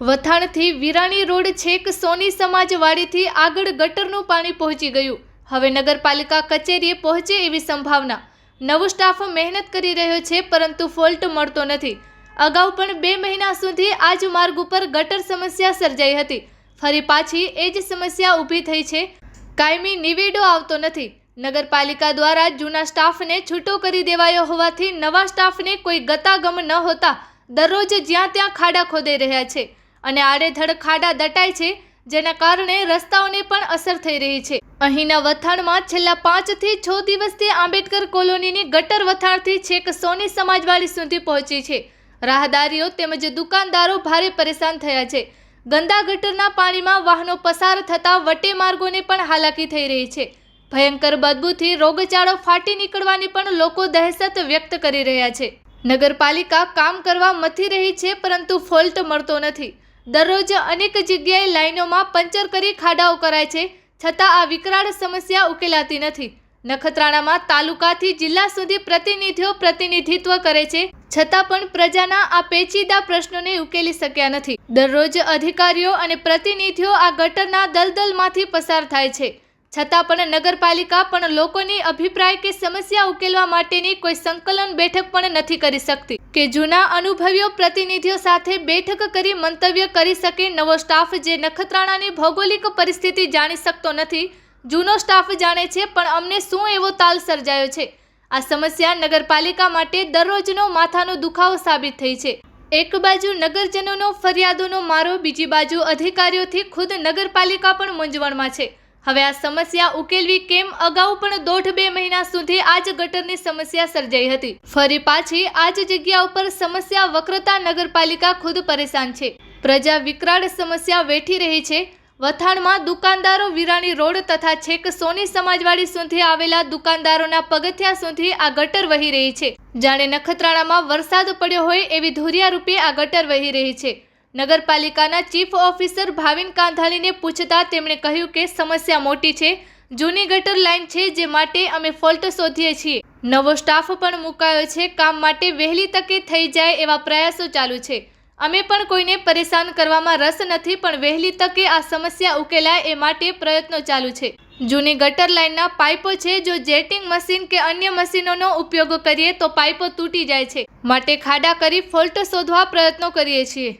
વથાણથી Virani road છેક સોની સમાજવાડીથી આગળ ગટરનું પાણી પહોંચી ગયું. હવે નગરપાલિકા કચેરીએ પહોંચે એવી સંભાવના. નવો સ્ટાફ મહેનત કરી રહ્યો છે, પરંતુ ફોલ્ટ મળતો નથી. અગાઉ પણ બે મહિના સુધી આ જ માર્ગ ઉપર ગટર સમસ્યા સર્જાઈ હતી. ફરી પાછી એ જ સમસ્યા ઊભી થઈ છે. કાયમી નિવેડો આવતો નથી. નગરપાલિકા દ્વારા જૂના સ્ટાફને છૂટો કરી દેવાયો હોવાથી નવા સ્ટાફને કોઈ ગતાગમ ન હોતા દરરોજ જ્યાં ત્યાં ખાડા ખોદાઈ રહ્યા છે અને આડેધડ ખાડા દટાય છે, જેના કારણે રસ્તાઓને પણ અસર થઈ રહી છે. અહીંના વથાણમાં છેલ્લા પાંચથી છ દિવસથી આંબેડકર કોલોનીની ગટર વથાણથી છેક સોની સમાજવાળી સુધી પહોંચી છે. રાહદારીઓ તેમજ દુકાનદારો ભારે પરેશાન થયા છે. ગંદા ગટરના પાણીમાં વાહનો પસાર થતા વટે માર્ગોને પણ હાલાકી થઈ રહી છે. ભયંકર બદબૂથી રોગચાળો ફાટી નીકળવાની પણ લોકો દહેશત વ્યક્ત કરી રહ્યા છે. નગરપાલિકા કામ કરવા મથી રહી છે, પરંતુ ફોલ્ટ મળતો નથી. દરરોજ અનેક જગ્યાએ લાઈનોમાં પંચર કરી ખાડાઓ કરાય છે, છતાં આ વિકરાળ સમસ્યા ઉકેલાતી નથી. નખત્રાણામાં તાલુકાથી જિલ્લા સુધી પ્રતિનિધિઓ પ્રતિનિધિત્વ કરે છે, છતાં પણ પ્રજાના આ પેચીદા પ્રશ્નોને ઉકેલી શક્યા નથી. દરરોજ અધિકારીઓ અને પ્રતિનિધિઓ આ ગટરના દલદલમાંથી પસાર થાય છે. છતાં પણ નગરપાલિકા પણ લોકોની અભિપ્રાય કે સમસ્યા ઉકેલવા માટેની કોઈ સંકલન બેઠક પણ નથી કરી શકતી. કે જૂના અનુભવીઓ પ્રતિનિધિઓ સાથે બેઠક કરી મંતવ્ય કરી શકે નવો સ્ટાફ જે નખત્રાણાની ભૌગોલિક પરિસ્થિતિ જાણી શકતો નથી, જૂનો સ્ટાફ જાણે છે પણ અમને શું એવો તાલ સર્જાયો છે? આ સમસ્યા નગરપાલિકા માટે દરરોજનો માથાનો દુખાવો સાબિત થઈ છે. એક બાજુ નગરજનોનો ફરિયાદોનો મારો, બીજી બાજુ અધિકારીઓથી ખુદ નગરપાલિકા પણ મૂંઝવણમાં છે. હવે આ સમસ્યા ઉકેલવી કેમ? અગાઉ પણ દોઢ બે મહિના સુધી આ જ ગટરની સમસ્યા સર્જાઈ હતી. ફરી પાછી આ જ જગ્યા ઉપર સમસ્યા વક્રતા નગરપાલિકા ખુદ પરેશાન છે. પ્રજા વિકરાળ સમસ્યા વેઠી રહી છે. વથાણમાં દુકાનદારો વિરાણી રોડ તથા છેક સોની સમાજવાડી સુધી આવેલા દુકાનદારોના પગથિયા સુધી આ ગટર વહી રહી છે. જાણે નખત્રાણામાં વરસાદ પડ્યો હોય એવી ધોરિયા રૂપે આ ગટર વહી રહી છે. નગરપાલિકાના ચીફ ઓફિસર ભાવિન કાંધાણીને પૂછતા તેમણે કહ્યું કે સમસ્યા મોટી છે, જૂની ગટર લાઇન છે જે માટે અમે ફોલ્ટ શોધીએ છીએ. નવો સ્ટાફ પણ મુકાયો છે, કામ માટે વહેલી તકે થઈ જાય એવા પ્રયાસો ચાલુ છે. અમે પણ કોઈને પરેશાન કરવામાં રસ નથી, પણ વહેલી તકે આ સમસ્યા ઉકેલાય એ માટે પ્રયત્નો ચાલુ છે. જૂની ગટર લાઇનના પાઇપો છે, જો જેટિંગ મશીન કે અન્ય મશીનોનો ઉપયોગ કરીએ તો પાઇપો તૂટી જાય છે. માટે ખાડા કરી ફોલ્ટ શોધવા પ્રયત્નો કરીએ છીએ.